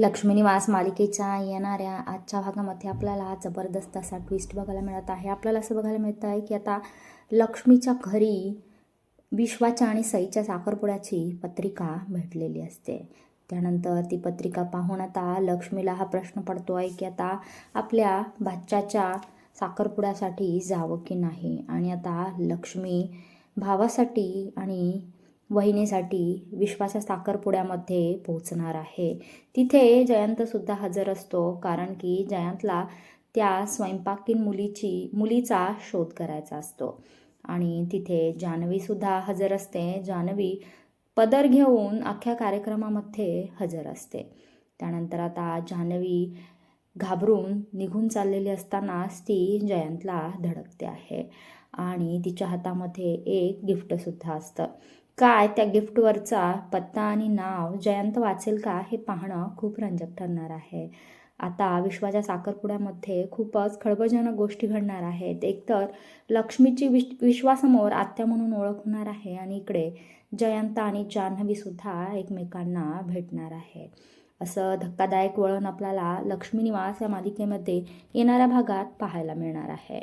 लक्ष्मी निवास मालिकेच्या येणाऱ्या आजच्या भागामध्ये आपल्याला जबरदस्त असा ट्विस्ट बघायला मिळत आहे. आपल्याला असं बघायला मिळतं आहे की आता लक्ष्मीच्या घरी विश्वाच्या आणि सईच्या साखरपुड्याची पत्रिका भेटलेली असते. त्यानंतर ती पत्रिका पाहून आता लक्ष्मीला हा प्रश्न पडतो आहे की आता आपल्या भाच्याच्या साखरपुड्यासाठी जावं की नाही? आणि आता लक्ष्मी भावासाठी आणि वहिनीसाठी विश्वाच्या साखरपुड्यामध्ये पोहोचणार आहे. तिथे जयंतसुद्धा हजर असतो कारण की जयंतला त्या स्वयंपाकीन मुलीची मुलीचा शोध करायचा असतो. आणि तिथे जान्हवीसुद्धा हजर असते. जान्हवी पदर घेऊन अख्ख्या कार्यक्रमामध्ये हजर असते. त्यानंतर आता जान्हवी घाबरून निघून चाललेली असतानाच ती जयंतला धडकते आहे. आणि तिच्या हातामध्ये एक गिफ्टसुद्धा असतं. काय त्या गिफ्टवरचा पत्ता आणि नाव जयंत वाचेल का हे पाहणं खूप रंजक ठरणार आहे. आता विश्वाच्या साखरपुड्यामध्ये खूपच खळबळजनक गोष्टी घडणार आहेत. एकतर लक्ष्मीची विश विश्वासमोर आत्या म्हणून ओळख होणार आहे आणि इकडे जयंत आणि जान्हवीसुद्धा एकमेकांना भेटणार आहे. असं धक्कादायक वळण आपल्याला लक्ष्मी निवास या मालिकेमध्ये येणाऱ्या भागात पाहायला मिळणार आहे.